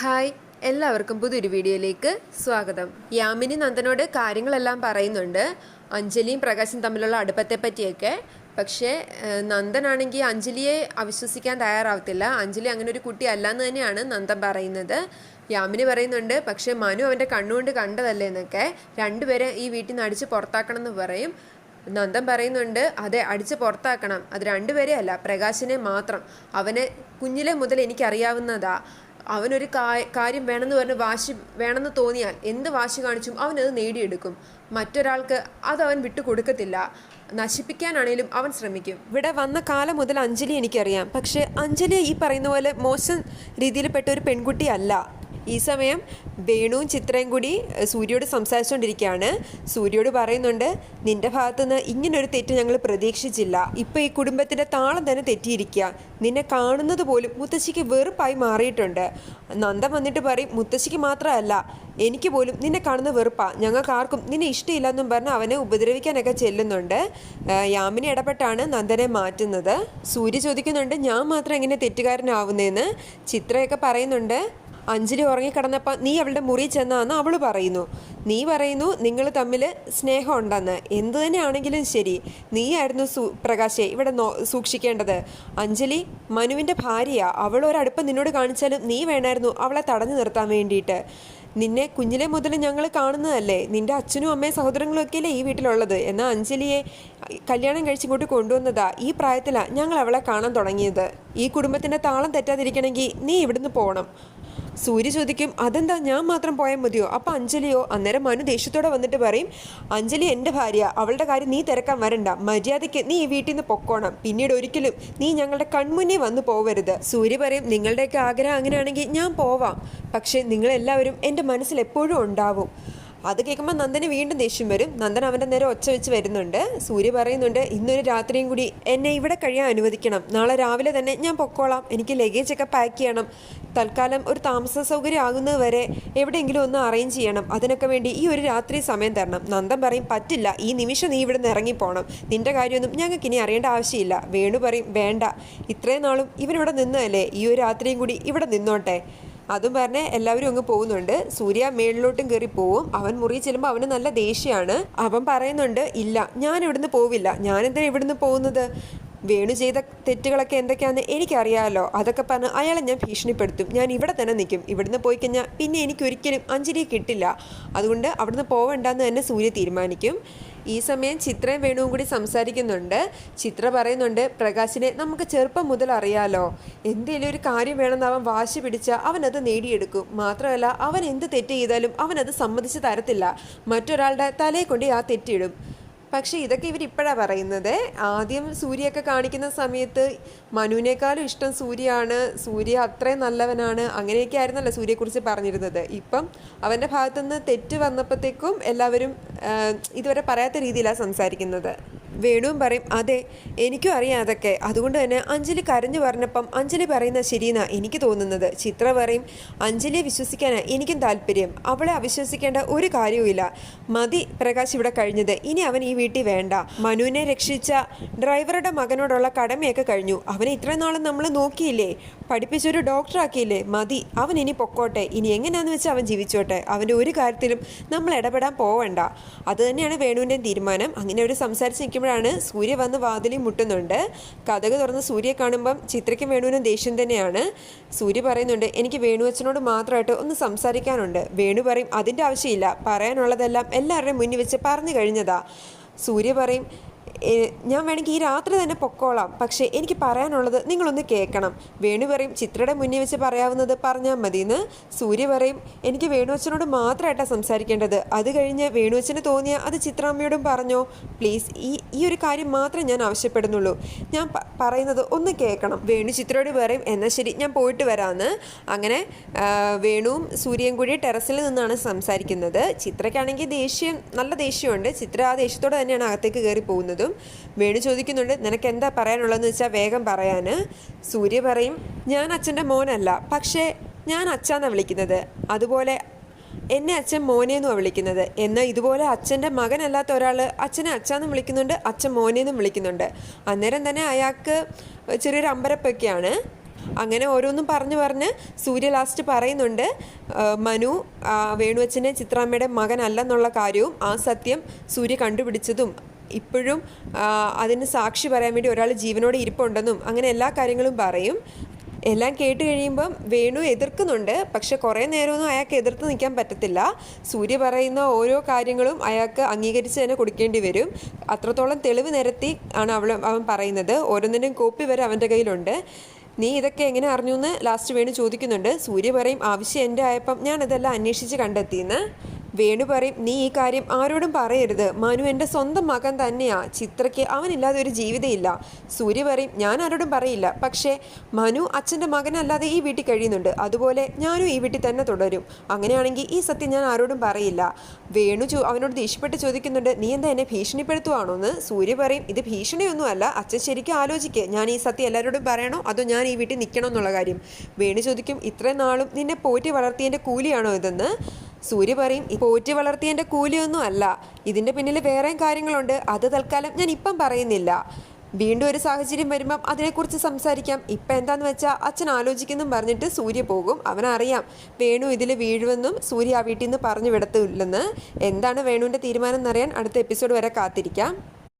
Hi എല്ലാവർക്കും പുതിയൊരു വീഡിയോയിലേക്ക് സ്വാഗതം. യാമിനി നന്ദനോട് കാര്യങ്ങളെല്ലാം പറയുന്നുണ്ട്. അഞ്ജലിയും പ്രകാശും തമ്മിലുള്ള അടുപ്പത്തെ പറ്റിയൊക്കെ. പക്ഷേ നന്ദനാണെങ്കിൽ അഞ്ജലിയെ അവിശ്വസിക്കാൻ തയ്യാറാവത്തില്ല. അഞ്ജലി അങ്ങനെ ഒരു കുട്ടി അല്ല എന്ന് തന്നെയാണ് നന്ദൻ പറയുന്നത്. യാമിനി പറയുന്നുണ്ട് പക്ഷേ മനു അവന്റെ കണ്ണുകൊണ്ട് കണ്ടതല്ലേ എന്നൊക്കെ. രണ്ടുപേരെ ഈ വീട്ടിൽ നിന്ന് അടിച്ച് പുറത്താക്കണം എന്ന് പറയും. നന്ദൻ പറയുന്നുണ്ട് അതെ അടിച്ച് പുറത്താക്കണം. അത് രണ്ടുപേരെ അല്ല പ്രകാശിനെ മാത്രം. അവനെ കുഞ്ഞിലെ മുതൽ എനിക്കറിയാവുന്നതാ. അവനൊരു കാര്യം വേണമെന്ന് പറഞ്ഞ് വാശി വേണമെന്ന് തോന്നിയാൽ എന്ത് വാശി കാണിച്ചും അവനത് നേടിയെടുക്കും. മറ്റൊരാൾക്ക് അത് അവൻ വിട്ടുകൊടുക്കത്തില്ല. നശിപ്പിക്കാനാണേലും അവൻ ശ്രമിക്കും. ഇവിടെ വന്ന കാലം മുതൽ അഞ്ജലി എനിക്കറിയാം. പക്ഷേ അഞ്ജലി ഈ പറയുന്ന പോലെ മോശം രീതിയിൽപ്പെട്ട ഒരു പെൺകുട്ടിയല്ല. ഈ സമയം വേണുവും ചിത്രയും കൂടി സൂര്യയോട് സംസാരിച്ചുകൊണ്ടിരിക്കുകയാണ് സൂര്യയോട് പറയുന്നുണ്ട് നിന്റെ ഭാഗത്തുനിന്ന് ഇങ്ങനൊരു തെറ്റ് ഞങ്ങൾ പ്രതീക്ഷിച്ചില്ല. ഇപ്പോൾ ഈ കുടുംബത്തിന്റെ താളം തന്നെ തെറ്റിയിരിക്കുക നിന്നെ കാണുന്നത് പോലും മുത്തശ്ശിക്ക് വെറുപ്പായി മാറിയിട്ടുണ്ട്. നന്ദൻ വന്നിട്ട് പറയും മുത്തശ്ശിക്ക് മാത്രമല്ല എനിക്ക് പോലും നിന്നെ കാണുന്ന വെറുപ്പാ. ഞങ്ങൾക്ക് ആർക്കും നിന്നെ ഇഷ്ടമില്ല എന്നും പറഞ്ഞ് അവനെ ഉപദ്രവിക്കാനൊക്കെ ചെല്ലുന്നുണ്ട്. യാമിനി ഇടപെട്ടാണ് നന്ദനെ മാറ്റുന്നത്. സൂര്യ ചോദിക്കുന്നുണ്ട് ഞാൻ മാത്രം എങ്ങനെ തെറ്റുകാരനാവുന്നതെന്ന് ചിത്രയൊക്കെ പറയുന്നുണ്ട് അഞ്ജലി ഉറങ്ങിക്കിടന്നപ്പോൾ നീ അവളുടെ മുറി ചെന്നാന്ന് അവൾ പറയുന്നു. നീ പറയുന്നു നിങ്ങൾ തമ്മിൽ സ്നേഹം ഉണ്ടെന്ന് എന്തു തന്നെയാണെങ്കിലും ശരി. നീയായിരുന്നു സു പ്രകാശെ ഇവിടെ നോ സൂക്ഷിക്കേണ്ടത്. അഞ്ജലി മനുവിന്റെ ഭാര്യയാ. അവൾ ഒരടുപ്പം നിന്നോട് കാണിച്ചാലും നീ വേണമായിരുന്നു അവളെ തടഞ്ഞു നിർത്താൻ വേണ്ടിയിട്ട്. നിന്നെ കുഞ്ഞിലെ മുതൽ ഞങ്ങൾ കാണുന്നതല്ലേ? നിന്റെ അച്ഛനും അമ്മയും സഹോദരങ്ങളും ഒക്കെയല്ലേ ഈ വീട്ടിലുള്ളത്? എന്നാൽ അഞ്ജലിയെ കല്യാണം കഴിച്ചിങ്ങോട്ട് കൊണ്ടുവന്നതാ ഈ പ്രായത്തിലാണ് ഞങ്ങൾ അവളെ കാണാൻ തുടങ്ങിയത്. ഈ കുടുംബത്തിന്റെ താളം തെറ്റാതിരിക്കണമെങ്കിൽ നീ ഇവിടുന്ന് പോകണം സൂര്യ ചോദിക്കും അതെന്താ ഞാൻ മാത്രം പോയാൽ മതിയോ? അപ്പം അഞ്ജലിയോ? അന്നേരം മനു ദേഷ്യത്തോടെ വന്നിട്ട് പറയും അഞ്ജലി എന്റെ ഭാര്യ. അവളുടെ കാര്യം നീ തിരക്കാൻ വരണ്ട. മര്യാദയ്ക്ക് നീ ഈ വീട്ടിൽ നിന്ന് പൊക്കോണം. പിന്നീട് ഒരിക്കലും നീ ഞങ്ങളുടെ കൺമുന്നേ വന്നു പോവരുത്. സൂര്യ പറയും നിങ്ങളുടെയൊക്കെ ആഗ്രഹം അങ്ങനെയാണെങ്കിൽ ഞാൻ പോവാം. പക്ഷേ നിങ്ങളെല്ലാവരും എന്റെ മനസ്സിൽ എപ്പോഴും ഉണ്ടാവും. അത് കേൾക്കുമ്പോൾ നന്ദന് വീണ്ടും ദേഷ്യം വരും. നന്ദൻ അവന്റെ നേരെ ഒച്ച വെച്ച് വരുന്നുണ്ട്. സൂര്യ പറയുന്നുണ്ട് ഇന്നൊരു രാത്രിയും കൂടി എന്നെ ഇവിടെ കഴിയാൻ അനുവദിക്കണം. നാളെ രാവിലെ തന്നെ ഞാൻ പൊക്കോളാം. എനിക്ക് ലഗേജ് ഒക്കെ പാക്ക് ചെയ്യണം. തൽക്കാലം ഒരു താമസ സൗകര്യം ആകുന്നത് വരെ എവിടെയെങ്കിലും ഒന്ന് അറേഞ്ച് ചെയ്യണം. അതിനൊക്കെ വേണ്ടി ഈ ഒരു രാത്രി സമയം തരണം. നന്ദൻ പറയും പറ്റില്ല. ഈ നിമിഷം നീ ഇവിടെ നിന്ന് ഇറങ്ങിപ്പോണം നിന്റെ കാര്യമൊന്നും ഞങ്ങൾക്ക് ഇനി അറിയേണ്ട ആവശ്യമില്ല. വേണു പറയും വേണ്ട. ഇത്രയും നാളും ഇവരിവിടെ നിന്നതല്ലേ? ഈ ഒരു രാത്രിയും കൂടി ഇവിടെ നിന്നോട്ടെ. അതും പറഞ്ഞ് എല്ലാവരും അങ്ങ് പോകുന്നുണ്ട്. സൂര്യ മേളിലോട്ടും കയറി പോവും. അവൻ മുറി ചെല്ലുമ്പോൾ അവന് നല്ല ദേഷ്യമാണ്. അവൻ പറയുന്നുണ്ട് ഇല്ല ഞാൻ ഇവിടുന്ന് പോവില്ല. ഞാൻ എന്തിനാ ഇവിടുന്ന് പോകുന്നത്? വേണു ചെയ്ത തെറ്റുകളൊക്കെ എന്തൊക്കെയാണെന്ന് എനിക്കറിയാമല്ലോ അതൊക്കെ പറഞ്ഞ് അയാളെ ഞാൻ ഭീഷണിപ്പെടുത്തും. ഞാൻ ഇവിടെ തന്നെ നിൽക്കും. ഇവിടുന്ന് പോയി കഴിഞ്ഞാൽ പിന്നെ എനിക്കൊരിക്കലും അഞ്ജലിയെ കിട്ടില്ല. അതുകൊണ്ട് അവിടുന്ന് പോവേണ്ടെന്ന് തന്നെ സൂര്യ തീരുമാനിക്കും. ഈ സമയം ചിത്രയും വേണുവും കൂടി സംസാരിക്കുന്നുണ്ട്. ചിത്ര പറയുന്നുണ്ട് പ്രകാശിനെ നമുക്ക് ചെറുപ്പം മുതൽ അറിയാലോ. എന്തെങ്കിലും ഒരു കാര്യം വേണമെന്ന് അവൻ വാശി പിടിച്ച അവൻ അത് നേടിയെടുക്കും. മാത്രമല്ല അവൻ എന്ത് തെറ്റ് ചെയ്താലും അവൻ അത് സമ്മതിച്ച് തരത്തില്ല. മറ്റൊരാളുടെ തലയെ കൊണ്ട് ആ തെറ്റിടും പക്ഷേ ഇതൊക്കെ ഇവർ ഇപ്പോഴാണ് പറയുന്നത്. ആദ്യം സൂര്യയൊക്കെ കാണിക്കുന്ന സമയത്ത് മനുവിനേക്കാളും ഇഷ്ടം സൂര്യയാണ്. സൂര്യ അത്രയും നല്ലവനാണ്. അങ്ങനെയൊക്കെ ആയിരുന്നല്ലോ സൂര്യയെക്കുറിച്ച് പറഞ്ഞിരുന്നത്. ഇപ്പം അവന്റെ ഭാഗത്തുനിന്ന് തെറ്റ് വന്നപ്പോഴത്തേക്കും എല്ലാവരും ഇതുവരെ പറയാത്ത രീതിയിലാണ് സംസാരിക്കുന്നത്. വേണുവും പറയും അതെ എനിക്കും അറിയാം അതൊക്കെ. അതുകൊണ്ട് തന്നെ അഞ്ജലി കരഞ്ഞു പറഞ്ഞപ്പം അഞ്ജലി പറയുന്ന ശരിയെന്നാണ് എനിക്ക് തോന്നുന്നത്. ചിത്ര പറയും അഞ്ജലിയെ വിശ്വസിക്കാനാണ് എനിക്കും താല്പര്യം. അവളെ അവിശ്വസിക്കേണ്ട ഒരു കാര്യവുമില്ല മതി പ്രകാശ് ഇവിടെ കഴിഞ്ഞത്. ഇനി അവൻ ഈ വീട്ടിൽ വേണ്ട. മനുവിനെ രക്ഷിച്ച ഡ്രൈവറുടെ മകനോടുള്ള കടമയൊക്കെ കഴിഞ്ഞു. അവനെ ഇത്രയും നാളും നമ്മൾ നോക്കിയില്ലേ? പഠിപ്പിച്ചൊരു ഡോക്ടറാക്കിയില്ലേ? മതി. അവൻ ഇനി പൊക്കോട്ടെ. ഇനി എങ്ങനെയാന്ന് വെച്ചാൽ അവൻ ജീവിച്ചോട്ടെ? അവന്റെ ഒരു കാര്യത്തിലും നമ്മൾ ഇടപെടാൻ പോവണ്ട. അതുതന്നെയാണ് വേണുവിന്റെ തീരുമാനം. അങ്ങനെ അവർ സംസാരിച്ച് നിൽക്കുമ്പോഴാണ് സൂര്യ വന്ന് വാതിലിൽ മുട്ടുന്നുണ്ട്. കഥക് തുറന്ന് സൂര്യ കാണുമ്പം ചിത്രയ്ക്കും വേണുവിനും ദേഷ്യം തന്നെയാണ്. സൂര്യ പറയുന്നുണ്ട് എനിക്ക് വേണു അച്ഛനോട് മാത്രമായിട്ട് ഒന്ന് സംസാരിക്കാനുണ്ട്. വേണു പറയും അതിന്റെ ആവശ്യമില്ല. പറയാനുള്ളതെല്ലാം എല്ലാവരുടെയും മുന്നിൽ വെച്ച് പറഞ്ഞു കഴിഞ്ഞതാ. സൂര്യ പറയും "ഏ, ഞാൻ വേണമെങ്കിൽ ഈ രാത്രി തന്നെ പൊക്കോളാം. പക്ഷേ എനിക്ക് പറയാനുള്ളത് നിങ്ങളൊന്ന് കേൾക്കണം. വേണു പറയും ചിത്രയുടെ മുന്നിൽ വെച്ച് പറയാവുന്നത് പറഞ്ഞാൽ മതിയെന്ന്. സൂര്യ പറയും എനിക്ക് വേണുവച്ചനോട് മാത്രമായിട്ടാണ് സംസാരിക്കേണ്ടത്. അത് കഴിഞ്ഞ് വേണുവച്ചന് തോന്നിയ അത് ചിത്രാമ്മയോടും പറഞ്ഞോ പ്ലീസ് ഈ ഈ ഒരു കാര്യം മാത്രം ഞാൻ ആവശ്യപ്പെടുന്നുള്ളൂ. ഞാൻ പറയുന്നത് ഒന്ന് കേൾക്കണം. വേണു ചിത്രയോട് പറയും എന്നാൽ ശരി ഞാൻ പോയിട്ട് വരാമെന്ന് അങ്ങനെ വേണുവും സൂര്യയും കൂടി ടെറസിൽ നിന്നാണ് സംസാരിക്കുന്നത്. ചിത്രയ്ക്കാണെങ്കിൽ ദേഷ്യം നല്ല ദേഷ്യമുണ്ട്. ചിത്ര ആ ദേഷ്യത്തോടെ തന്നെയാണ് അകത്തേക്ക് കയറി പോകുന്നതും. വേണു ചോദിക്കുന്നുണ്ട് നിനക്ക് എന്താ പറയാനുള്ളതെന്ന് വെച്ചാൽ വേഗം പറയാൻ സൂര്യ പറയും ഞാൻ അച്ഛന്റെ മോനല്ല പക്ഷേ ഞാൻ അച്ഛാന്നാണ് വിളിക്കുന്നത്. അതുപോലെ എന്നെ അച്ഛൻ മോനെന്നുമാണ് വിളിക്കുന്നത്. എന്നാൽ ഇതുപോലെ അച്ഛന്റെ മകനല്ലാത്ത ഒരാൾ അച്ഛനെ അച്ഛാന്നും വിളിക്കുന്നുണ്ട് അച്ഛൻ മോനെന്നും വിളിക്കുന്നുണ്ട്. അന്നേരം തന്നെ അയാൾക്ക് ചെറിയൊരു അമ്പരപ്പൊക്കെയാണ്. അങ്ങനെ ഓരോന്നും പറഞ്ഞു പറഞ്ഞ് സൂര്യ ലാസ്റ്റ് പറയുന്നുണ്ട് മനു വേണുവച്ചനെ ചിത്രാമ്മയുടെ മകനല്ലെന്നുള്ള കാര്യവും ആ സത്യം സൂര്യ കണ്ടുപിടിച്ചതും ഇപ്പോഴും അതിന് സാക്ഷി പറയാൻ വേണ്ടി ഒരാൾ ജീവനോടെ ഇരിപ്പുണ്ടെന്നും അങ്ങനെ എല്ലാ കാര്യങ്ങളും പറയും. എല്ലാം കേട്ട് കഴിയുമ്പം വേണു എതിർക്കുന്നുണ്ട്. പക്ഷെ കുറേ നേരമൊന്നും അയാൾക്ക് എതിർത്ത് നിൽക്കാൻ പറ്റത്തില്ല. സൂര്യ പറയുന്ന ഓരോ കാര്യങ്ങളും അയാൾക്ക് അംഗീകരിച്ച് തന്നെ കൊടുക്കേണ്ടി വരും. അത്രത്തോളം തെളിവ് നിരത്തി ആണ് അവൾ അവൻ പറയുന്നത്. ഓരോന്നിന്റെയും കോപ്പി വരെ അവന്റെ കയ്യിലുണ്ട്. നീ ഇതൊക്കെ എങ്ങനെ അറിഞ്ഞു എന്ന് ലാസ്റ്റ് വേണു ചോദിക്കുന്നുണ്ട്. സൂര്യ പറയും ആവശ്യം എന്റെ ആയപ്പം ഞാൻ ഇതെല്ലാം അന്വേഷിച്ച് കണ്ടെത്തിയെന്ന്. വേണു പറയും നീ ഈ കാര്യം ആരോടും പറയരുത്. മനു എന്റെ സ്വന്തം മകൻ തന്നെയാ. ചിത്രയ്ക്ക് അവനില്ലാതെ ഒരു ജീവിതമില്ല സൂര്യ പറയും ഞാൻ ആരോടും പറയില്ല. പക്ഷേ മനു അച്ഛന്റെ മകനല്ലാതെ ഈ വീട്ടിൽ കഴിയുന്നുണ്ട്. അതുപോലെ ഞാനും ഈ വീട്ടിൽ തന്നെ തുടരും. അങ്ങനെയാണെങ്കിൽ ഈ സത്യം ഞാൻ ആരോടും പറയില്ല. വേണു ചോ അവനോട് ദേഷ്യപ്പെട്ട് ചോദിക്കുന്നുണ്ട് നീ എന്താ എന്നെ ഭീഷണിപ്പെടുത്തുവാണോ എന്ന് സൂര്യ പറയും ഇത് ഭീഷണിയൊന്നുമല്ല. അച്ഛൻ ശരിക്കും ആലോചിക്കുക ഞാൻ ഈ സത്യം എല്ലാവരോടും പറയണോ? അതോ ഞാൻ ഈ വീട്ടിൽ നിൽക്കണോ എന്നുള്ള കാര്യം? വേണു ചോദിക്കും ഇത്രയും നാളും നിന്നെ പോറ്റി വളർത്തിയതിന്റെ കൂലിയാണോ ഇതെന്ന്? സൂര്യ പറയും "ഈ പോറ്റി വളർത്തിയതിന്റെ കൂലിയൊന്നും അല്ല. ഇതിന്റെ പിന്നിൽ വേറെയും കാര്യങ്ങളുണ്ട്. അത് തൽക്കാലം ഞാൻ ഇപ്പം പറയുന്നില്ല. വീണ്ടും ഒരു സാഹചര്യം വരുമ്പം അതിനെക്കുറിച്ച് സംസാരിക്കാം. ഇപ്പം എന്താന്ന് വെച്ചാൽ അച്ഛൻ ആലോചിക്കുന്നും പറഞ്ഞിട്ട് സൂര്യ പോകും. അവനറിയാം വേണു ഇതിൽ വീഴുമെന്നും സൂര്യ ആ വീട്ടിൽ നിന്ന് പറഞ്ഞു വിടത്തില്ലെന്ന്. എന്താണ് വേണുവിന്റെ തീരുമാനം എന്നറിയാൻ അടുത്ത എപ്പിസോഡ് വരെ കാത്തിരിക്കാം.